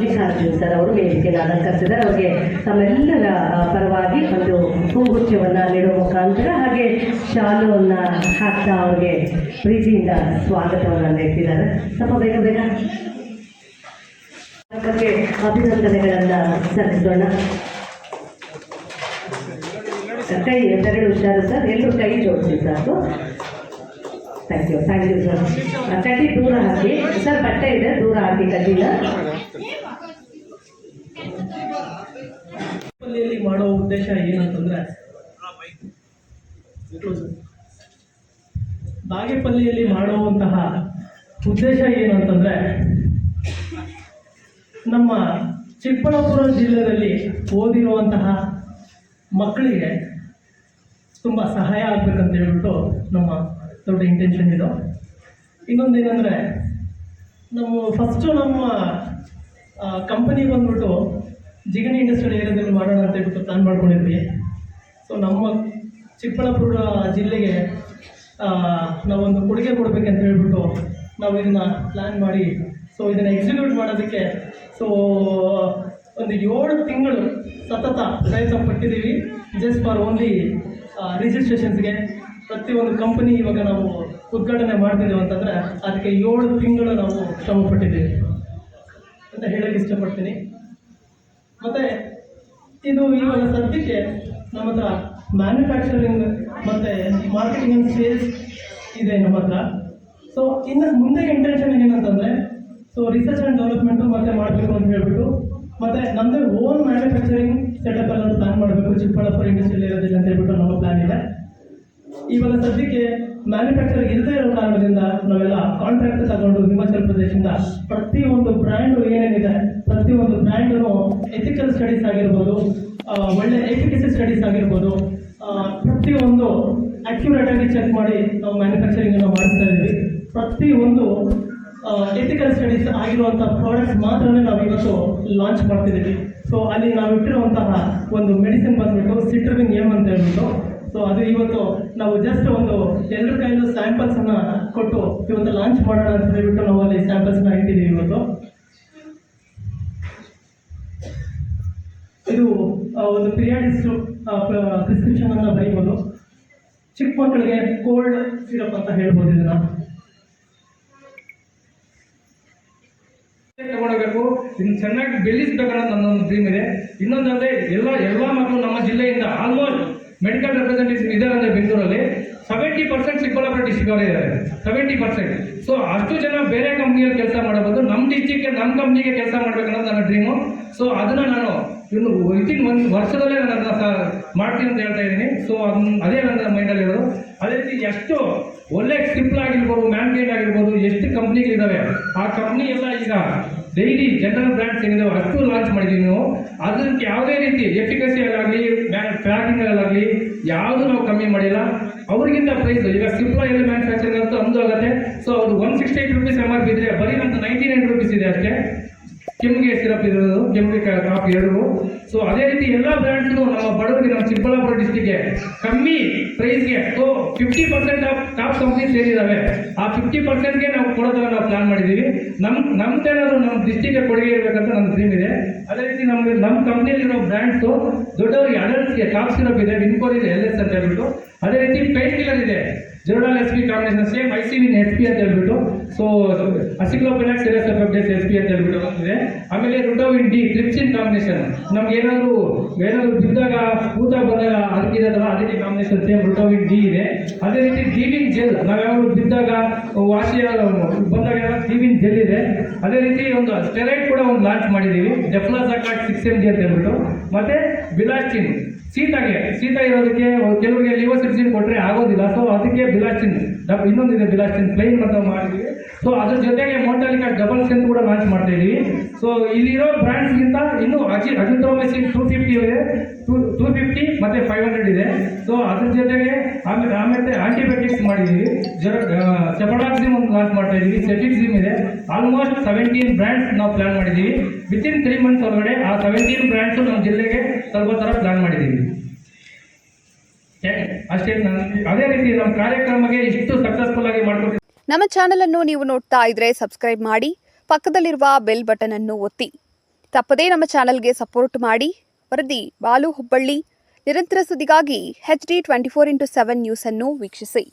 Mallikarjun sir ಅವರು ವೇದಿಕೆಯನ್ನು ಅಲಂಕರಿಸಿದ್ದಾರೆ. ಅವರಿಗೆ ತಮ್ಮೆಲ್ಲರ ಪರವಾಗಿ ಒಂದು ಹೂಗುಚ್ಛವನ್ನು ನೀಡುವ ಮುಖಾಂತರ ಹಾಗೆ ಶಾಲುವನ್ನು ಹಾಕ್ತಾ ಅವ್ರಿಗೆ ಪ್ರೀತಿಯಿಂದ ಸ್ವಾಗತವನ್ನು ನೀಡ್ತಿದ್ದಾರೆ. ಸ್ವಲ್ಪ ಬೇಗ ಬೇಗ. ಅಭಿನಂದನೆಗಳನ್ನು ಸಲ್ಲಿಸೋಣ. ಕೈ ಎರಡೆರಡು ಹುಷಾರು ಸರ್. ಎಲ್ಲರೂ ಕೈ ಜೋಡಿಸಿ ಸಾಕು thank you thank you sir ಕಡ್ಡಿ ದೂರ ಹಾಕಿ. ಸರ್ ಬಟ್ಟೆ ಇದೆ, ದೂರ ಹಾಕಿ ಕಡ್ಡಿನ ಮಾಡೋ ಉದ್ದೇಶ ಏನಂತಂದ್ರೆ, ಬಾಗೇಪಲ್ಲಿಯಲ್ಲಿ ಮಾಡುವಂತಹ ಉದ್ದೇಶ ಏನು ಅಂತಂದ್ರೆ ನಮ್ಮ ಚಿಕ್ಕಬಳ್ಳಾಪುರ ಜಿಲ್ಲೆಯಲ್ಲಿ ಓದಿರುವಂತಹ ಮಕ್ಕಳಿಗೆ ತುಂಬ ಸಹಾಯ ಆಗ್ಬೇಕಂತ ಹೇಳ್ಬಿಟ್ಟು ನಮ್ಮ ದೊಡ್ಡ ಇಂಟೆನ್ಷನ್ ಇದು. ಇನ್ನೊಂದು ಏನಂದರೆ, ನಾವು ಫಸ್ಟು ನಮ್ಮ ಕಂಪನಿ ಬಂದ್ಬಿಟ್ಟು ಜಿಗಣಿ ಇಂಡಸ್ಟ್ರಿಯಲ್ ಏರಿಯಾದಲ್ಲಿ ಮಾಡೋಣ ಅಂತ ಹೇಳ್ಬಿಟ್ಟು ಪ್ಲಾನ್ ಮಾಡ್ಕೊಂಡಿದ್ವಿ. ಸೊ ನಮ್ಮ ಚಿಕ್ಕಬಳ್ಳಾಪುರ ಜಿಲ್ಲೆಗೆ ನಾವೊಂದು ಕೊಡುಗೆ ಕೊಡಬೇಕಂತ ಹೇಳ್ಬಿಟ್ಟು ನಾವು ಇದನ್ನು ಪ್ಲ್ಯಾನ್ ಮಾಡಿ ಸೊ ಇದನ್ನು ಎಕ್ಸಿಕ್ಯೂಟ್ ಮಾಡೋದಕ್ಕೆ ಸೊ ಒಂದು ಏಳು ತಿಂಗಳು ಸತತ ಪ್ರಯತ್ನ ಪಟ್ಟಿದ್ದೀವಿ. ಜಸ್ಟ್ ಫಾರ್ ಓನ್ಲಿ ರಿಜಿಸ್ಟ್ರೇಷನ್ಸ್ಗೆ ಪ್ರತಿಯೊಂದು ಕಂಪನಿ ಇವಾಗ ನಾವು ಉದ್ಘಾಟನೆ ಮಾಡ್ತಿದ್ದೇವೆ ಅಂತಂದರೆ ಅದಕ್ಕೆ ಏಳು ತಿಂಗಳು ನಾವು ಶ್ರಮ ಪಟ್ಟಿದ್ದೀವಿ ಅಂತ ಹೇಳಕ್ಕೆ ಇಷ್ಟಪಡ್ತೀನಿ. ಮತ್ತು ಇದು ಇವಾಗ ಸದ್ಯಕ್ಕೆ ನಮ್ಮ ಹತ್ರ ಮ್ಯಾನುಫ್ಯಾಕ್ಚರಿಂಗ್ ಮತ್ತು ಮಾರ್ಕೆಟಿಂಗ್ ಆ್ಯಂಡ್ ಸೇಲ್ಸ್ ಇದೆ ನಮ್ಮ ಹತ್ರ. ಸೊ ಇನ್ನು ಮುಂದೆ ಇಂಟೆನ್ಷನ್ ಏನಂತಂದರೆ ಸೊ ರಿಸರ್ಚ್ ಆ್ಯಂಡ್ ಡೆವಲಪ್ಮೆಂಟು ಮತ್ತೆ ಮಾಡಬೇಕು ಅಂತ ಹೇಳ್ಬಿಟ್ಟು, ಮತ್ತು ನಮ್ಮದೇ ಓನ್ ಮ್ಯಾನುಫ್ಯಾಕ್ಚರಿಂಗ್ ಸೆಟಪ್ ಎಲ್ಲ ಪ್ಲಾನ್ ಮಾಡಬೇಕು. ಚಿಕ್ಕಬಳ್ಳಾಪುರ ಇಂಡಸ್ಟ್ರಿಯಲ್ ಇರೋದಿಲ್ಲ ಅಂತ ಹೇಳ್ಬಿಟ್ಟು ನಮ್ಮ ಪ್ಲಾನ್ ಇದೆ. ಇವಾಗ ಸದ್ಯಕ್ಕೆ ಮ್ಯಾನುಫ್ಯಾಕ್ಚರ್ ಇಲ್ಲದೇ ಇರೋ ಕಾರಣದಿಂದ ನಾವೆಲ್ಲ ಕಾಂಟ್ರಾಕ್ಟ್ ತಗೊಂಡು ಹಿಮಾಚಲ ಪ್ರದೇಶದಿಂದ ಪ್ರತಿಯೊಂದು ಬ್ರ್ಯಾಂಡು ಏನೇನಿದೆ, ಪ್ರತಿಯೊಂದು ಬ್ರ್ಯಾಂಡನ್ನು ಎಥಿಕಲ್ ಸ್ಟಡೀಸ್ ಆಗಿರ್ಬೋದು ಒಳ್ಳೆ ಎಫಿಕಸಿ ಸ್ಟಡೀಸ್ ಆಗಿರ್ಬೋದು ಪ್ರತಿ ಪ್ರತಿಯೊಂದು ಅಕ್ಯುರೇಟ್ ಆಗಿ ಚೆಕ್ ಮಾಡಿ ನಾವು ಮ್ಯಾನುಫ್ಯಾಕ್ಚರಿಂಗ್ ಅನ್ನು ಮಾಡಿಸ್ತಾ ಇದ್ದೀವಿ. ಒಂದು ಎಥಿಕಲ್ ಸ್ಟಡೀಸ್ ಆಗಿರುವಂಥ ಪ್ರಾಡಕ್ಟ್ಸ್ ಮಾತ್ರನೇ ನಾವು ಇವತ್ತು ಲಾಂಚ್ ಮಾಡ್ತಿದ್ದೀವಿ. ಸೊ ಅಲ್ಲಿ ನಾವು ಇಟ್ಟಿರುವಂತಹ ಒಂದು ಮೆಡಿಸಿನ್ ಬಂದ್ಬಿಟ್ಟು ಸಿಟ್ರವಿನ್ ಏಮ್ ಅಂತ ಹೇಳ್ಬಿಟ್ಟು ಸೊ ಅದು ಇವತ್ತು ನಾವು ಜಸ್ಟ್ ಒಂದು ಎಲ್ಲರ ಕೈಯಲ್ಲೂ ಸ್ಯಾಂಪಲ್ಸ್ ಅನ್ನ ಕೊಟ್ಟು ಇವತ್ತು ಲಾಂಚ್ ಮಾಡೋಣ ಅಂತ ಹೇಳ್ಬಿಟ್ಟು ನಾವು ಅಲ್ಲಿ ಸ್ಯಾಂಪಲ್ಸ್ನ ಇಟ್ಟಿದ್ದೀವಿ ಇವತ್ತು. ಇದು ಒಂದು ಪಿರಿಯಾಡಿಸ್ ಪ್ರಿಸ್ಕ್ರಿಪ್ಷನ್ ಅನ್ನ ಬರೀಬೋದು. ಚಿಕ್ಕ ಮಕ್ಕಳಿಗೆ ಕೋಲ್ಡ್ ಸಿರಪ್ ಅಂತ ಹೇಳ್ಬೋದು ಇದನ್ನ. ತಗೊಳ್ಬೇಕು. ಇನ್ನು ಚೆನ್ನಾಗಿ ನನ್ನ ನನ್ನೊಂದು ಡ್ರೀಮ್ ಇದೆ. ಇನ್ನೊಂದಂದ್ರೆ ಎಲ್ಲ ಎಲ್ಲ ಮಕ್ಕಳು ನಮ್ಮ ಜಿಲ್ಲೆಯಿಂದ ಮೆಡಿಕಲ್ ರೆಪ್ರೆಸೆಂಟೇಷನ್ ಇದೆ ಅಂದರೆ ಬೆಂಗಳೂರಲ್ಲಿ ಸೆವೆಂಟಿ ಪರ್ಸೆಂಟ್ ಚಿಕ್ಕಬಳ್ಳಾಪುರ ಇದ್ದಾರೆ. ಸೆವೆಂಟಿ ಪರ್ಸೆಂಟ್ ಸೊ ಅಷ್ಟು ಜನ ಬೇರೆ ಕಂಪ್ನಿಯಲ್ಲಿ ಕೆಲಸ ಮಾಡಬಹುದು ನಮ್ಮ ಡಿಸ್ಟಿಕ್ಗೆ ನಮ್ಮ ಕಂಪ್ನಿಗೆ ಕೆಲಸ ಮಾಡಬೇಕನ್ನೋದು ನನ್ನ ಡ್ರೀಮು ಸೊ ಅದನ್ನು ನಾನು ಇನ್ನು ವಿತಿನ್ ಒಂದು ವರ್ಷದಲ್ಲೇ ನಾನು ಅದನ್ನು ಸಹ ಮಾಡ್ತೀನಿ ಅಂತ ಹೇಳ್ತಾ ಇದ್ದೀನಿ. ಸೊ ಅದನ್ನ ಅದೇ ನನ್ನ ಮೈಂಡಲ್ಲಿ ಇರೋದು. ಅದೇ ರೀತಿ ಎಷ್ಟು ಒಳ್ಳೆ ಸ್ಕಿಪ್ಲ್ ಆಗಿರ್ಬೋದು ಮ್ಯಾನ್ಗೇಟ್ ಆಗಿರ್ಬೋದು, ಎಷ್ಟು ಕಂಪ್ನಿಗಳಿದ್ದಾವೆ ಆ ಕಂಪ್ನಿ ಎಲ್ಲ ಈಗ ಡೈಲಿ ಜನರಲ್ ಬ್ರ್ಯಾಂಡ್ಸ್ ಏನಿದೆ ಅಷ್ಟು ಲಾಂಚ್ ಮಾಡಿದ್ದೀವಿ ನಾವು. ಅದಕ್ಕೆ ಯಾವುದೇ ರೀತಿ ಎಫಿಕಸಿ ಆಗಲಿ ಪ್ಯಾಕಿಂಗ್ ಆಗಲಿ ಯಾವುದು ನಾವು ಕಮ್ಮಿ ಮಾಡಿಲ್ಲ. ಅವ್ರಿಗಿಂತ ಪ್ರೈಸ್ ಈಗ ಸಿಪ್ಲಾ ಎಲ್ಲಿ ಮ್ಯಾನುಫ್ಯಾಕ್ಚರಿಂಗ್ ಅಂತ ಒಂದು ಆಗುತ್ತೆ. ಸೊ ಅದು one sixty eight rupees M R P ಇದ್ರೆ, ಬರೀ ನಮ್ದು ನೈಂಟಿ ನೈನ್ ರುಪೀಸ್ ಇದೆ ಅಷ್ಟೇ. ಕೆಮ್ಮಿಗೆ ಸಿರಪ್ ಇರೋದು ಕೆಮ್ಮಿಗೆ ಕಾಫ್ ಎರಡು. ಸೊ ಅದೇ ರೀತಿ ಎಲ್ಲ ಬ್ರ್ಯಾಂಡ್ಸ್ಗೂ ನಮ್ಮ ಬಡವರಿಗೆ ನಮ್ಮ ಚಿಕ್ಕಬಳ್ಳಾಪುರ ಡಿಸ್ಟಿಕ್ಗೆ ಕಮ್ಮಿ ಪ್ರೈಸ್ಗೆ so fifty percent of top companies ಸೇರಿದ್ದಾವೆ. ಆ ಫಿಫ್ಟಿ ಪರ್ಸೆಂಟ್ಗೆ ನಾವು ಕೊಡೋದನ್ನ ನಾವು ಪ್ಲಾನ್ ಮಾಡಿದ್ದೀವಿ. ನಮ್ಮ ನಮ್ದೇನಾದ್ರು ನಮ್ಮ ಡಿಸ್ಟಿಕ್ಗೆ ಕೊಡುಗೆ ಇರಬೇಕಂತ ನನ್ನ ಡ್ರೀಮ್ ಇದೆ. ಅದೇ ರೀತಿ ನಮಗೆ ನಮ್ಮ ಕಂಪ್ನಿಯಲ್ಲಿರೋ ಬ್ರ್ಯಾಂಡ್ಸು ದೊಡ್ಡವರಿಗೆ ಅಡಲ್ಟ್ಸ್ಗೆ ಕಾಫ್ ಸಿರಪ್ ಇದೆ ವಿನ್ಕೋರ್ ಇದೆ ಎಲ್ ಎಸ್ ಅಂತ ಹೇಳ್ಬಿಟ್ಟು. ಅದೇ ರೀತಿ ಪೇನ್ ಕಿಲ್ಲರ್ ಇದೆ. ಜೋಡಲ್ S P combination same I C win S P ಅಂತ ಹೇಳ್ಬಿಟ್ಟು ಸೊ ಅಸಿಕ್ಲೋಪಿನಾಕ್ ಸಿರಸ್ ಡೇಸ್ ಎಸ್ ಪಿ ಅಂತ ಹೇಳ್ಬಿಟ್ಟು ಇದೆ ಆಮೇಲೆ ರುಟೋವಿನ್ ಡಿ ಟ್ರಿಪ್ಸಿನ್ ಕಾಂಬಿನೇಷನ್ ನಮ್ಗೆ ಏನಾದ್ರು ಏನಾದ್ರು ಬಿದ್ದಾಗ ಊತ ಬಂದಾಗ ಅದಕ್ಕಿರೋದಲ್ಲ ಅದೇ ರೀತಿ ಕಾಂಬಿನೇಷನ್ ಸೇಮ್ ರುಟೋವಿನ್ ಡಿ ಇದೆ. ಅದೇ ರೀತಿ ಡೀವಿನ್ ಜೆಲ್ ನಾವ್ಯಾವ್ದು ಬಿದ್ದಾಗ, ವಾಸಿ, ಬಂದಾಗ ಡೀವಿನ್ ಜೆಲ್ ಇದೆ. ಅದೇ ರೀತಿ ಒಂದು ಸ್ಟೆರೈಡ್ ಕೂಡ ಒಂದು ಲಾಂಚ್ ಮಾಡಿದ್ದೀವಿ ಡೆಫ್ಲಾಸಾಕಾಟ್ ಸಿಕ್ಸ್ ಎಂ ಜಿ ಅಂತ ಹೇಳ್ಬಿಟ್ಟು. ಮತ್ತೆ ಬಿಲಾಸ್ಟಿನ್ ಶೀತಾಗೆ ಸೀತಾ ಇರೋದಕ್ಕೆ ಕೆಲವರಿಗೆ ಲಿವೋಸಿಕ್ಸಿನ್ ಕೊಟ್ಟರೆ ಆಗೋದಿಲ್ಲ. ಸೊ ಅದಕ್ಕೆ ಬಿಲಾಸ್ಟಿನ್ ಡಬ್ ಇನ್ನೊಂದಿದೆ ಬಿಲಾಸ್ಟಿನ್ ಪ್ಲೈನ್ ಅಂತ ಮಾಡಿದ್ವಿ. ಸೊ ಅದ್ರ ಜೊತೆಗೆ ಮೋಟಾಲಿಕ ಡಬಲ್ ಸ್ಟ್ರೆಂತ್ ಕೂಡ ಲಾಂಚ್ ಮಾಡ್ತಾ ಸೊ ಇಲ್ಲಿರೋ ಬ್ರ್ಯಾಂಡ್ಸ್ಗಿಂತ ಇನ್ನೂ ಅಜಿ ಅಜಿಥ್ರೋಮೆಸಿನ್ ಟೂ ಫಿಫ್ಟಿ ಇದೆ. ಟೂ ಟೂ ಫಿಫ್ಟಿ ಮತ್ತು ಫೈವ್ ಹಂಡ್ರೆಡ್ ಇದೆ. ಸೊ ಅದ್ರ ಜೊತೆಗೆ ಆಮೇಲೆ ಆಮೇಲೆ ಆಂಟಿಬಯೋಟಿಕ್ಸ್ ಮಾಡಿದ್ದೀವಿ ಜರ ಸೆಪಡಾಕ್ಸಿಮ್ ಒಂದು ಲಾಂಚ್ ಮಾಡ್ತಾ ಇದೀವಿ. ಸೆಟಿಕ್ಸಿಮ್ ಇದೆ. ಆಲ್ಮೋಸ್ಟ್ ಸೆವೆಂಟೀನ್ ಬ್ರ್ಯಾಂಡ್ಸ್ ನಾವು ಪ್ಲ್ಯಾನ್ ಮಾಡಿದ್ದೀವಿ ವಿತಿನ್ ತ್ರೀ ಮಂತ್ಸ್ ಒಳಗಡೆ ಆ ಸೆವೆಂಟೀನ್ ಬ್ರ್ಯಾಂಡ್ಸು ನಮ್ಮ ಜಿಲ್ಲೆಗೆ ತಲುಪೋ ಥರ ಪ್ಲಾನ್ ಮಾಡಿದ್ದೀವಿ. ಅಷ್ಟೇ ನಾನು ಅದೇ ರೀತಿ ನಮ್ಮ ಕಾರ್ಯಕ್ರಮಕ್ಕೆ ಇಷ್ಟು ಸಕ್ಸಸ್ಫುಲ್ ಆಗಿ ಮಾಡ್ಕೊಟ್ಟಿದ್ದೀವಿ ನಮ್ಮ ಚಾನೆಲ್ ಅನ್ನು ನೀವು ನೋಡ್ತಾ ಇದ್ರೆ ಸಬ್ಸ್ಕ್ರೈಬ್ ಮಾಡಿ, ಪಕ್ಕದಲ್ಲಿರುವ ಬೆಲ್ ಬಟನ್ ಅನ್ನು ಒತ್ತಿ. ತಪ್ಪದೇ ನಮ್ಮ ಚಾನೆಲ್ಗೆ ಸಪೋರ್ಟ್ ಮಾಡಿ. ವರದಿ ಬಾಲು ಹುಬ್ಬಳ್ಳಿ, ನಿರಂತರ ಸುದ್ದಿಗಾಗಿ H D twenty four into seven ನ್ಯೂಸನ್ನು ವೀಕ್ಷಿಸಿ.